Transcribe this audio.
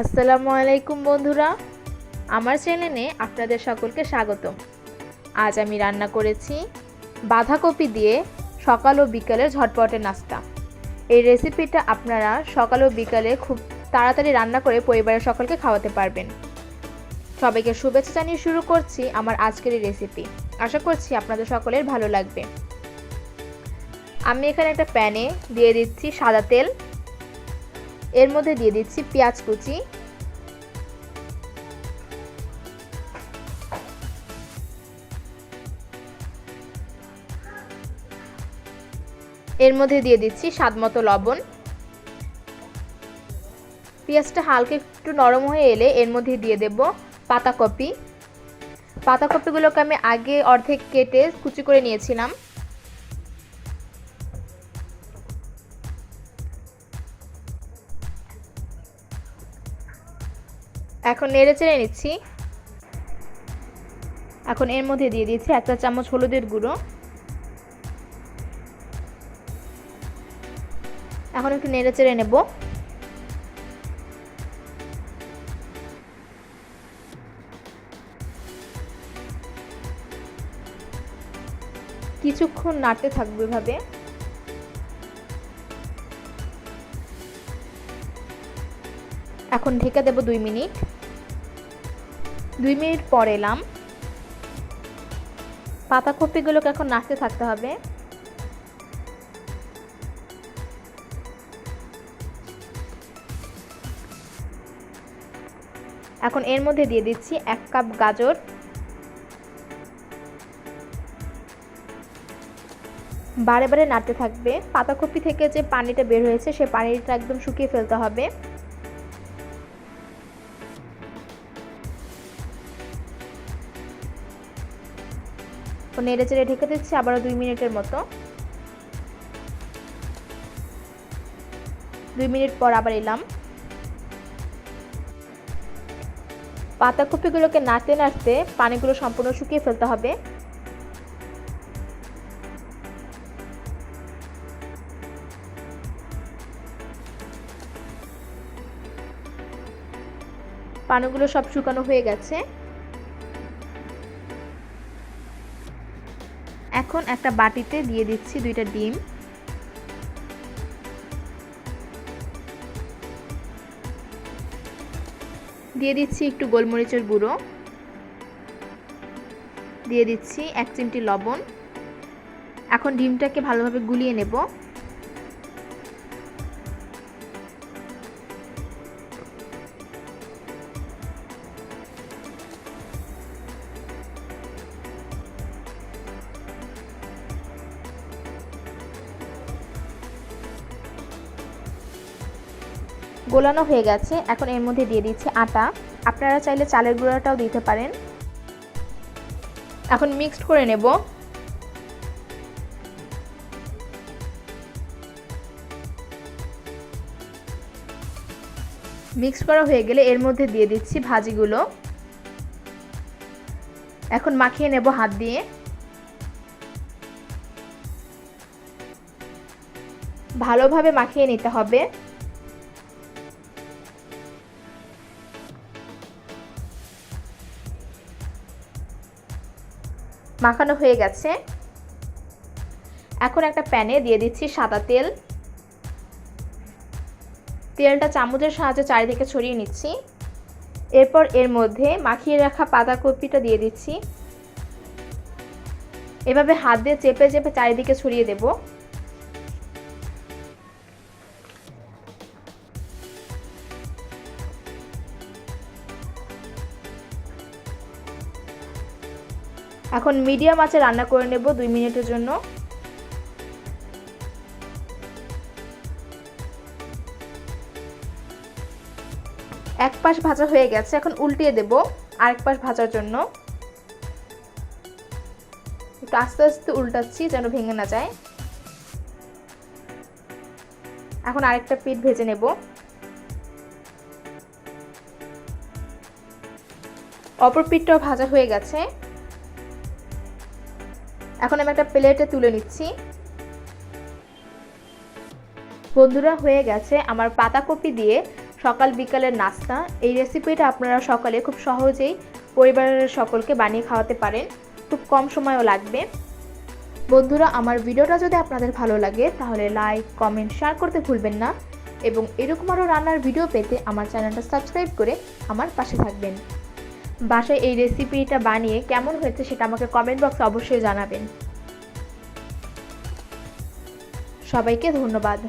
আসসালামু আলাইকুম বন্ধুরা। আমার চ্যানেলে আপনাদের সকলকে স্বাগতম। আজ আমি রান্না করেছি বাঁধাকপি দিয়ে সকাল ও বিকালের ঝটপটে নাস্তা। এই রেসিপিটা আপনারা সকাল ও বিকালে খুব তাড়াতাড়ি রান্না করে পরিবারের সকলকে খাওয়াতে পারবেন। সবাইকে শুভেচ্ছা জানিয়ে শুরু করছি আমার আজকের এই রেসিপি। আশা করছি আপনাদের সকলের ভালো লাগবে। আমি এখানে একটা প্যানে দিয়ে দিচ্ছি সাদা তেল। এর মধ্যে দিয়ে দিচ্ছি পেঁয়াজ কুচি। এর মধ্যে দিয়ে দিচ্ছি স্বাদ মতো লবণ। পেঁয়াজটা হালকা একটু নরম হয়ে এলে এর মধ্যে দিয়ে দেব পাতাকপি। পাতাকপিগুলোকে আমি আগে অর্ধেক কেটে কুচি করে নিয়েছিলাম। এখন নেড়ে চেড়ে নিচ্ছি। এখন এর মধ্যে দিয়ে দিচ্ছি একটা চামচ হলুদের গুঁড়ো। এখন একটু নেড়ে চেড়ে নেব। কিছুক্ষণ নাড়তে থাকব এভাবে। এখন ঢেকে দেব দুই মিনিট। দুই মিনিট পর এলাম। পাতাকপিগুলোকে এখন নাড়তে থাকতে হবে। এখন এর মধ্যে দিয়ে দিচ্ছি এক কাপ গাজর। বারে বারে নাড়তে থাকবে। পাতাকপি থেকে যে পানিটা বের হয়েছে, সে পানিটা একদম শুকিয়ে ফেলতে হবে। তো নেড়ে চেড়ে ঢেকে দিচ্ছি, আবারও দুই মিনিটের মতো। দুই মিনিট পর আবার এলাম। পাতাকপিগুলোকে নাড়তে নাড়তে পানিগুলো সম্পূর্ণ শুকিয়ে ফেলতে হবে। পানিগুলো সব শুকানো হয়ে গেছে। এখন একটা বাটিতে দিয়ে দিচ্ছি দুইটা ডিম। দিয়ে দিচ্ছি একটু গোলমরিচের গুঁড়ো। দিয়ে দিচ্ছি এক চিমটি লবণ। এখন ডিমটাকে ভালোভাবে গুলিয়ে নেব। গোলানো হয়ে গেছে। এখন এর মধ্যে দিয়ে দিচ্ছি আটা। আপনারা চাইলে চালের গুঁড়াটাও দিতে পারেন। এখন মিক্সড করে নেব। মিক্স করা হয়ে গেলে এর মধ্যে দিয়ে দিচ্ছি ভাজিগুলো। এখন মাখিয়ে নেব হাত দিয়ে। ভালোভাবে মাখিয়ে নিতে হবে। মাখানো হয়ে গেছে। এখন একটা প্যানে দিয়ে দিচ্ছি সাদা তেল। তেলটা চামচের সাহায্যে চারিদিকে ছড়িয়ে নিচ্ছি। এরপর এর মধ্যে মাখিয়ে রাখা পাতাকপিটা দিয়ে দিচ্ছি। এভাবে হাত দিয়ে চেপে চেপে চারিদিকে ছড়িয়ে দেব। এখন মিডিয়াম আঁচে রান্না করে নেব দুই মিনিটের জন্য। এক পাশ ভাজা হয়ে গেছে, এখন উল্টিয়ে দেব আরেক পাশ ভাজার জন্য। একটু আস্তে আস্তে উল্টাচ্ছি যেন ভেঙে না যায়। এখন আরেকটা পিঠ ভেজে নেব। অপর পিঠটাও ভাজা হয়ে গেছে। এখন আমি একটা প্লেটে তুলে নিচ্ছি। বন্ধুরা, হয়ে গেছে আমার পাতাকপি দিয়ে সকাল বিকালের নাস্তা। এই রেসিপিটা আপনারা সকালে খুব সহজেই পরিবারের সকলকে বানিয়ে খাওয়াতে পারেন। খুব কম সময়ও লাগবে। বন্ধুরা, আমার ভিডিওটা যদি আপনাদের ভালো লাগে, তাহলে লাইক কমেন্ট শেয়ার করতে ভুলবেন না। এবং এরকম আরও রান্নার ভিডিও পেতে আমার চ্যানেলটা সাবস্ক্রাইব করে আমার পাশে থাকবেন। বাসায় এই রেসিপিটা বানিয়ে কেমন হয়েছে সেটা আমাকে কমেন্ট বক্সে অবশ্যই জানাবেন। সবাইকে ধন্যবাদ।